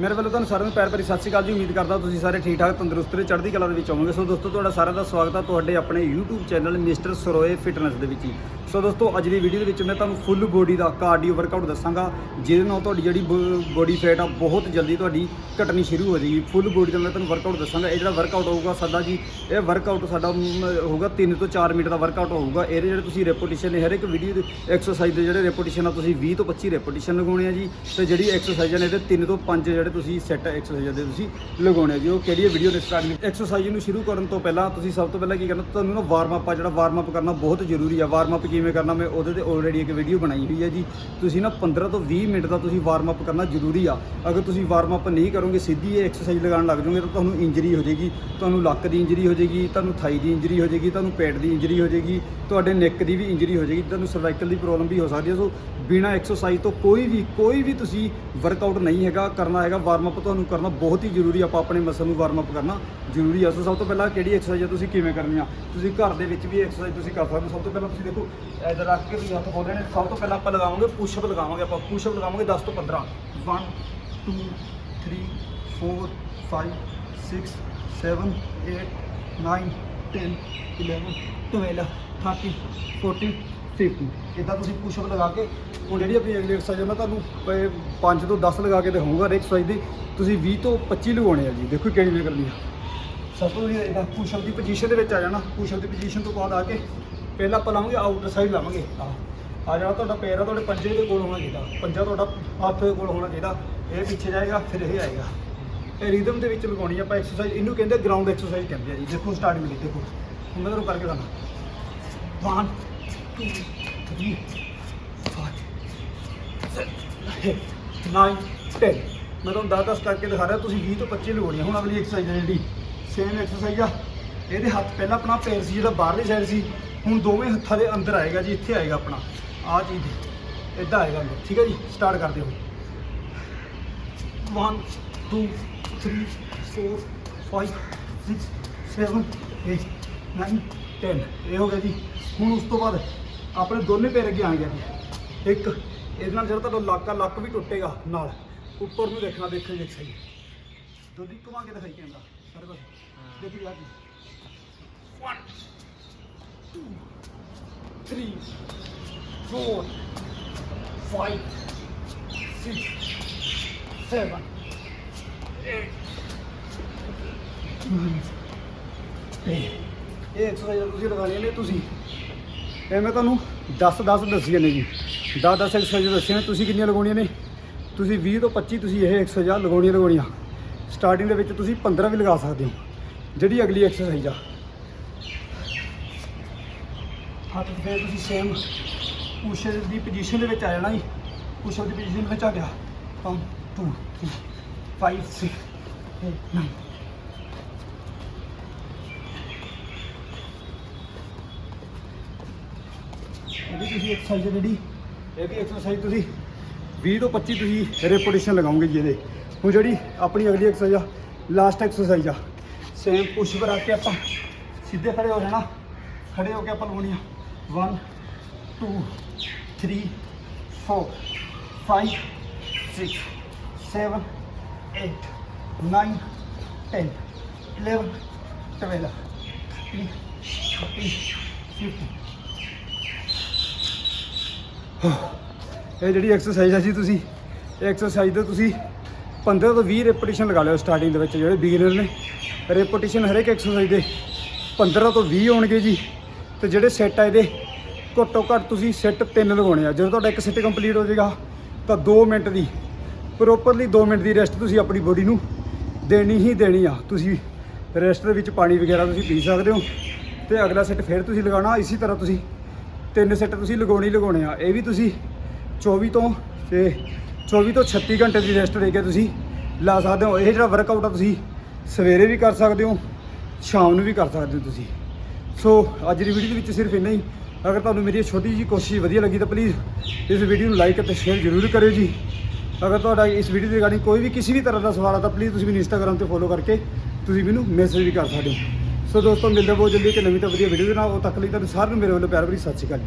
ਮੇਰੇ ਵੱਲੋਂ ਤੁਹਾਨੂੰ ਸਾਰਿਆਂ ਨੂੰ ਪਿਆਰ ਭਰੀ ਸਤਿ ਸ਼੍ਰੀ ਅਕਾਲ ਜੀ। ਉਮੀਦ ਕਰਦਾ ਤੁਸੀਂ ਸਾਰੇ ਠੀਕ ਠਾਕ, ਤੰਦਰੁਸਤ ਤੇ ਚੜ੍ਹਦੀ ਕਲਾ ਦੇ ਵਿੱਚ ਹੋਵੋਗੇ। ਸੋ ਦੋਸਤੋ, ਤੁਹਾਡਾ ਸਾਰਿਆਂ ਦਾ ਸਵਾਗਤ ਹੈ ਤੁਹਾਡੇ ਆਪਣੇ YouTube channel mister Saroye fitness ਦੇ ਵਿੱਚ ਸੋ ਦੋਸਤੋ, ਅੱਜ ਦੀ ਵੀਡੀਓ ਦੇ ਵਿੱਚ ਮੈਂ ਤੁਹਾਨੂੰ ਫੁੱਲ ਬੋਡੀ ਦਾ ਕਾਰਡੀਓ ਵਰਕਆਊਟ ਦੱਸਾਂਗਾ, ਜਿਹਦੇ ਨਾਲ ਤੁਹਾਡੀ ਜਿਹੜੀ ਬੋਡੀ ਫੈਟ ਆ, ਬਹੁਤ ਜਲਦੀ ਤੁਹਾਡੀ ਘਟਣੀ ਸ਼ੁਰੂ ਹੋ ਜਾਏਗੀ। ਫੁੱਲ ਬੋਡੀ ਦਾ ਮੈਂ ਤੁਹਾਨੂੰ ਵਰਕਆਊਟ ਦੱਸਾਂਗਾ। ਇਹ ਜਿਹੜਾ ਵਰਕਆਊਟ ਹੋਊਗਾ ਸਾਡਾ ਜੀ, ਇਹ ਵਰਕਆਊਟ ਸਾਡਾ ਹੋਊਗਾ 3 ਤੋਂ 4 ਮਿੰਟ ਦਾ ਵਰਕਆਊਟ ਹੋਊਗਾ। ਇਹਦੇ ਜਿਹੜੇ ਤੁਸੀਂ ਰੈਪੋਟੀਸ਼ਨ ਨੇ ਹਰ ਇੱਕ ਵੀਡੀਓ ਦੇ ਐਕਸਰਸਾਈਜ਼ ਦੇ ਜਿਹੜੇ ਰੈਪੋਟੀਸ਼ਨ ਆ, ਤੁਸੀਂ 20 ਤੋਂ 25 ਰੈਪੋਟੀਸ਼ਨ ਲਗਾਉਣੇ ਆ ਜੀ। ਤੇ ਜਿਹੜੀ ਐਕਸਰਸਾਈਜ਼ ਨੇ, ਇਹਦੇ 3 ਤੋਂ 5 ਜਿਹੜੇ ਤੁਸੀਂ ਸੈੱਟ ਐਕਸਰਸਾਈਜ਼ਾਂ ਦੇ ਤੁਸੀਂ ਲਗਾਉਣੇ ਜੀ, ਉਹ ਕਿਹੜੀ ਵੀਡੀਓ ਦੇ ਸਟਾਰਟਿੰਗ ਐਕਸਰਸਾਈਜ਼ ਨੂੰ ਸ਼ੁਰੂ ਕਰਨ ਤੋਂ ਪਹਿਲਾਂ ਤੁਸੀਂ ਸਭ ਤੋਂ ਪਹਿਲਾਂ ਕੀ ਕਰਨਾ, ਤੁਹਾਨੂੰ ਨਾ ਵਾਰਮ ਅਪ ਆ, ਜਿਹੜਾ ਵਾਰਮ ਅਪ ਕਰਨਾ ਬਹੁਤ ਜ਼ਰੂਰੀ ਆ। ਵਾਰਮ ਅਪ ਕਿਵੇਂ ਕਰਨਾ, ਮੈਂ ਉਹਦੇ ਤੇ ਆਲਰੇਡੀ ਇੱਕ ਵੀਡੀਓ ਬਣਾਈ ਹੋਈ ਹੈ ਜੀ। ਤੁਸੀਂ ਨਾ 15 ਤੋਂ 20 ਮਿੰਟ ਦਾ ਤੁਸੀਂ ਵਾਰਮ ਅਪ ਕਰਨਾ ਜ਼ਰੂਰੀ ਆ। ਅਗਰ ਤੁਸੀਂ ਵਾਰਮ ਅਪ ਨਹੀਂ ਕਰੋਗੇ, ਸਿੱਧੀ ਇਹ ਐਕਸਰਸਾਈਜ਼ ਲਗਾਉਣ ਲੱਗ ਜਾਓਗੇ, ਤਾਂ ਤੁਹਾਨੂੰ ਇੰਜਰੀ ਹੋ ਜਾਏਗੀ, ਤੁਹਾਨੂੰ ਲੱਕ ਦੀ ਇੰਜਰੀ ਹੋ ਜਾਏਗੀ, ਤੁਹਾਨੂੰ ਥਾਈ ਦੀ ਇੰਜਰੀ ਹੋ ਜਾਏਗੀ, ਤੁਹਾਨੂੰ ਪੇਟ ਦੀ ਇੰਜਰੀ ਹੋ ਜਾਏਗੀ, ਤੁਹਾਡੇ ਨੈਕ ਦੀ ਵੀ ਇੰਜਰੀ ਹੋ ਜਾਏਗੀ, ਤੁਹਾਨੂੰ ਸਰਵਾਈਕਲ ਦੀ ਪ੍ਰੋਬਲਮ ਵੀ ਹੋ ਸਕਦੀ ਹੈ। ਸੋ ਬਿਨਾ ਐਕਸਰਸਾਈਜ਼ ਤੋਂ ਕੋਈ ਵੀ ਕੋਈ ਵੀ ਤੁਸੀਂ ਵਰਕਆਊਟ ਨਹੀਂ ਹੈਗਾ, ਕਰਨਾ ਹੈਗਾ ਵਾਰਮ ਅਪ ਤੁਹਾਨੂੰ ਕਰਨਾ ਬਹੁਤ ਹੀ ਜ਼ਰੂਰੀ ਆ, ਆਪਾਂ ਆਪਣੇ ਮਸਲ ਨੂੰ ਵਾਰਮ ਅਪ ਕਰਨਾ ਜ਼ਰੂਰੀ ਆ। ਸੋ ਸਭ ਤੋਂ ਪਹਿਲਾਂ ਕਿਹੜੀ ਐਕਸਰਸਾਈਜ਼ ਆ ਤੁਸੀਂ ਕਿਵੇਂ ਕਰਨੀ ਆ? ਤੁਸੀਂ ਘਰ ਦੇ ਵਿੱਚ ਵੀ ਐਕਸਰਸਾਈਜ਼ ਤੁਸੀਂ ਕਰ ਸਕਦੇ ਹੋ। ਸਭ ਤੋਂ ਪਹਿਲਾਂ ਤੁਸੀਂ ਦੇਖੋ ਇੱਧਰ ਰੱਖ ਕੇ ਤੁਸੀਂ ਹੱਥ ਖੋਲ ਨੇ, ਸਭ ਤੋਂ ਪਹਿਲਾਂ ਆਪਾਂ ਲਗਾਵਾਂਗੇ ਪੁਸ਼ਅਪ ਲਗਾਵਾਂਗੇ, ਆਪਾਂ ਪੁਸ਼ਅਪ ਲਗਾਵਾਂਗੇ 10 ਤੋਂ 15 1 2 3 4 5 6 7 8 9 10 11 12 13 14 50 ਇਦਾਂ ਤੁਸੀਂ ਪੁਸ਼ਅਪ ਲਗਾ ਕੇ, ਹੁਣ ਜਿਹੜੀ ਆਪਣੀ ਅਗਲੀ ਐਕਸਰਸਾਈਜ਼ ਹੈ ਮੈਂ ਤੁਹਾਨੂੰ 5 ਤੋਂ 10 ਲਗਾ ਕੇ ਦਿਖਾਊਂਗਾ ਹਰ ਐਕਸਰਸਾਈਜ਼ ਦੀ। ਤੁਸੀਂ 20 ਤੋਂ 25 ਲਗਾਉਣੇ ਆ ਜੀ, ਦੇਖੋ ਕਿਹੜੀ ਵੇ ਕਰਨੀ ਆ। ਸਭ ਤੋਂ ਵਧੀਆ ਇਹਦਾ ਪੁਸ਼ਅਪ ਦੀ ਪੋਜੀਸ਼ਨ ਦੇ ਵਿੱਚ ਆ ਜਾਣਾ। ਪੁਸ਼ਅਪ ਦੀ ਪੋਜੀਸ਼ਨ ਤੋਂ ਬਾਅਦ ਆ ਕੇ, ਪਹਿਲਾਂ ਆਪਾਂ ਲਾਵਾਂਗੇ ਆਊਟਰ ਸਾਈਡ ਲਾਵਾਂਗੇ। ਆ ਆ ਜਾਣਾ ਤੁਹਾਡਾ ਪੈਰ ਆ, ਤੁਹਾਡੇ ਪੰਜੇ ਦੇ ਕੋਲ ਹੋਣਾ ਚਾਹੀਦਾ। ਪੰਜਾ ਤੁਹਾਡਾ ਹੱਥ ਦੇ ਕੋਲ ਹੋਣਾ ਚਾਹੀਦਾ। ਇਹ ਪਿੱਛੇ ਜਾਏਗਾ, ਫਿਰ ਇਹ ਆਏਗਾ। ਇਹ ਰਿਦਮ ਦੇ ਵਿੱਚ ਲਗਾਉਣੀ ਆਪਾਂ ਐਕਸਰਸਾਈਜ਼ ਇਹਨੂੰ ਕਹਿੰਦੇ ਗਰਾਊਂਡ ਐਕਸਰਸਾਈਜ਼ ਕਹਿੰਦੇ ਆ ਜੀ। ਦੇਖੋ ਸਟਾਰਟ ਮਿਲੀ ਦੇਖੋ। ਹੁਣ ਮੈਂ ਤੁਹਾਨੂੰ ਕਰਕੇ ਦਿਖਾਉਣਾ 1 2 3 5 9 10 ਮੈਂ ਤੁਹਾਨੂੰ 10 10 ਕਰਕੇ ਦਿਖਾ ਰਿਹਾ, ਤੁਸੀਂ 20 ਤੋਂ 25 ਲਗਾਉਣੀ ਆ ਹੁਣ ਅਗਲੀ ਐਕਸਰਸਾਈਜ਼ ਹੈ ਜਿਹੜੀ। ਸੇਮ ਐਕਸਰਸਾਈਜ਼ ਆ। ਇਹਦੇ ਹੱਥ ਪਹਿਲਾਂ ਆਪਣਾ ਪੈਰ ਸੀ, ਜਿਹੜਾ ਬਾਹਰਲੀ ਸਾਈਡ ਸੀ। ਹੁਣ ਦੋਵੇਂ ਹੱਥਾਂ ਦੇ ਅੰਦਰ ਆਏਗਾ ਜੀ, ਇੱਥੇ ਆਏਗਾ ਆਪਣਾ। ਆਹ ਚੀਜ਼ ਇੱਦਾਂ ਆਏਗਾ ਅੰਦਰ। ਠੀਕ ਹੈ ਜੀ? ਸਟਾਰਟ ਕਰਦੇ ਹੋ। 1 2 3 4 5 6 7 8 9 10 ਇਹ ਹੋ ਗਿਆ ਜੀ। ਹੁਣ ਉਸ ਤੋਂ ਬਾਅਦ ਆਪਣੇ ਦੋਨੇ ਪੈਰ ਅੱਗੇ ਆਣਗੇ ਇੱਕ ਇਹਦੇ ਨਾਲ ਜਿਹੜਾ ਤੁਹਾਡਾ ਲੱਕ ਆ ਲੱਕ ਵੀ ਟੁੱਟੇਗਾ ਨਾਲ ਉੱਪਰ ਨੂੰ ਦੇਖਣਾ ਦੇਖੋ ਜੀ ਸਹੀ। ਦੋਦੀ ਘੁਮਾ ਕੇ ਦਿਖਾਈ ਕੈਮਰਾ ਸਾਰੇ ਪਾਸੇ। ਦੇਖੀ ਜੀ 1 2 3 4 5 6 7 ਇਹ ਐਕਸਰਸਾਈਜ਼ ਤੁਸੀਂ ਲਗਾਉਣੀਆਂ ਨੇ ਤੁਸੀਂ। ਇਹ ਮੈਂ ਤੁਹਾਨੂੰ 10 10 ਦੱਸੀਆਂ ਨੇ ਜੀ। 10 10 ਐਕਸਰਸਾਈਜ਼ ਦੱਸੀਆਂ ਨੇ। ਤੁਸੀਂ ਕਿੰਨੀਆਂ ਲਗਾਉਣੀਆਂ ਨੇ? ਤੁਸੀਂ 20 ਤੋਂ 25 ਤੁਸੀਂ ਇਹ ਐਕਸਰਸਾਈਜ਼ਾਂ ਲਗਾਉਣੀਆਂ ਲਗਾਉਣੀਆਂ। ਸਟਾਰਟਿੰਗ ਦੇ ਵਿੱਚ ਤੁਸੀਂ 15 ਵੀ ਲਗਾ ਸਕਦੇ ਹੋ। ਜਿਹੜੀ ਅਗਲੀ ਐਕਸਰਸਾਈਜ਼ ਆ। ਹੱਥ ਫੇਰ ਤੁਸੀਂ ਸੇਮ ਪੁਸ਼ਅਪ ਦੀ ਪੋਜੀਸ਼ਨ ਦੇ ਵਿੱਚ ਆ ਜਾਣਾ ਜੀ। ਪੁਸ਼ਅਪ ਦੀ ਪੋਜੀਸ਼ਨ ਵਿੱਚ ਆ ਗਿਆ। 1 2 3 5 6 8 9 ਇਹਦੀ ਤੁਸੀਂ ਐਕਸਰਸਾਈਜ਼ ਜਿਹੜੀ ਇਹ ਵੀ ਐਕਸਰਸਾਈਜ਼ ਤੁਸੀਂ 20 ਤੋਂ 25 ਤੁਸੀਂ ਰੈਪੀਟੀਸ਼ਨ ਲਗਾਓਗੇ ਜੀ ਇਹਦੇ। ਹੁਣ ਜਿਹੜੀ ਆਪਣੀ ਅਗਲੀ ਐਕਸਰਸਾਈਜ਼ ਆ ਲਾਸਟ ਐਕਸਰਸਾਈਜ਼ ਆ ਸੇਮ ਪੁਸ਼ ਕਰਾ ਕੇ ਆਪਾਂ ਸਿੱਧੇ ਖੜੇ ਹੋ ਜਾਣਾ। ਖੜੇ ਹੋ ਕੇ ਆਪਾਂ ਲਗਾਉਣੀ ਆ। 1 2 3 4 5 6 7 8 9 10 11 12 13 14 15 ਇਹ ਜਿਹੜੀ ਐਕਸਰਸਾਈਜ਼ ਹੈ ਜੀ ਤੁਸੀਂ, ਇਹ ਐਕਸਰਸਾਈਜ਼ ਦਾ ਤੁਸੀਂ 15 ਤੋਂ 20 ਰੈਪੀਟੀਸ਼ਨ ਲਗਾ ਲਿਓ ਸਟਾਰਟਿੰਗ ਦੇ ਵਿੱਚ ਜਿਹੜੇ ਬਿਗਨਰ ਨੇ। ਰੈਪੀਟੀਸ਼ਨ ਹਰੇਕ ਐਕਸਰਸਾਈਜ਼ ਦੇ 15 ਤੋਂ 20 ਹੋਣਗੇ ਜੀ। ਤੇ ਜਿਹੜੇ ਸੈੱਟ ਆ ਇਹਦੇ, ਘੱਟੋ ਘੱਟ ਤੁਸੀਂ ਸੈੱਟ ਤਿੰਨ ਲਗਾਉਣੇ ਆ। ਜਦੋਂ ਤੁਹਾਡਾ ਇੱਕ ਸੈੱਟ ਕੰਪਲੀਟ ਹੋ ਜਾਏਗਾ, ਤਾਂ 2 ਮਿੰਟ ਦੀ ਪ੍ਰੋਪਰਲੀ 2 ਮਿੰਟ ਦੀ ਰੈਸਟ ਤੁਸੀਂ ਆਪਣੀ ਬੋਡੀ ਨੂੰ ਦੇਣੀ ਹੀ ਦੇਣੀ ਆ। ਤੁਸੀਂ ਰੈਸਟ ਦੇ ਵਿੱਚ ਪਾਣੀ ਵਗੈਰਾ ਤੁਸੀਂ ਪੀ ਸਕਦੇ ਹੋ। ਤੇ ਅਗਲਾ ਸੈੱਟ ਫਿਰ ਤੁਸੀਂ ਲਗਾਉਣਾ, ਇਸੇ ਤਰ੍ਹਾਂ ਤੁਸੀਂ ਤਿੰਨ ਸੈੱਟ ਤੁਸੀਂ ਲਗਾਉਣੇ ਲਗਾਉਣੇ ਆ। ਇਹ ਵੀ ਤੁਸੀਂ 24 ਤੋਂ ਤੇ 24 ਤੋਂ 36 ਘੰਟੇ ਦੀ ਰੈਸਟ ਲੈ ਕੇ ਤੁਸੀਂ ਲਾ ਸਕਦੇ ਹੋ। ਇਹ ਜਿਹੜਾ ਵਰਕਆਊਟ ਆ ਤੁਸੀਂ ਸਵੇਰੇ ਵੀ ਕਰ ਸਕਦੇ ਹੋ, ਸ਼ਾਮ ਨੂੰ ਵੀ ਕਰ ਸਕਦੇ ਹੋ ਤੁਸੀਂ। ਸੋ ਅੱਜ ਦੀ ਵੀਡੀਓ ਦੇ ਵਿੱਚ ਸਿਰਫ ਇੰਨਾ ਹੀ। ਅਗਰ ਤੁਹਾਨੂੰ ਮੇਰੀ ਛੋਟੀ ਜਿਹੀ ਕੋਸ਼ਿਸ਼ ਵਧੀਆ ਲੱਗੀ ਤਾਂ ਪਲੀਜ਼ ਇਸ ਵੀਡੀਓ ਨੂੰ ਲਾਈਕ ਅਤੇ ਸ਼ੇਅਰ ਜ਼ਰੂਰ ਕਰਿਓ ਜੀ। ਅਗਰ ਤੁਹਾਡਾ ਇਸ ਵੀਡੀਓ ਦੇ ਰਿਗਾਰਡਿੰਗ ਕੋਈ ਵੀ ਕਿਸੇ ਵੀ ਤਰ੍ਹਾਂ ਦਾ ਸਵਾਲ ਆ ਤਾਂ ਪਲੀਜ਼ ਤੁਸੀਂ ਮੈਨੂੰ ਇੰਸਟਾਗ੍ਰam ਤੇ ਫੋਲੋ ਕਰਕੇ ਤੁਸੀਂ ਮੈਨੂੰ ਮੈਸੇਜ ਵੀ ਕਰ ਸਕਦੇ ਹੋ। ਸੋ ਦੋਸਤੋ, ਮਿਲਦੇ ਬਹੁਤ ਜਲਦੀ ਇੱਕ ਨਵੀਂ ਤਾਂ ਵਧੀਆ ਵੀਡੀਓ ਦੇ ਨਾਲ। ਉਹ ਤੱਕ ਲਈ ਤੁਹਾਨੂੰ ਸਾਰਿਆਂ ਨੂੰ ਮੇਰੇ ਵੱਲੋਂ ਪਿਆਰ ਭਰੀ ਸਤਿ ਸ਼੍ਰੀ ਅਕਾਲ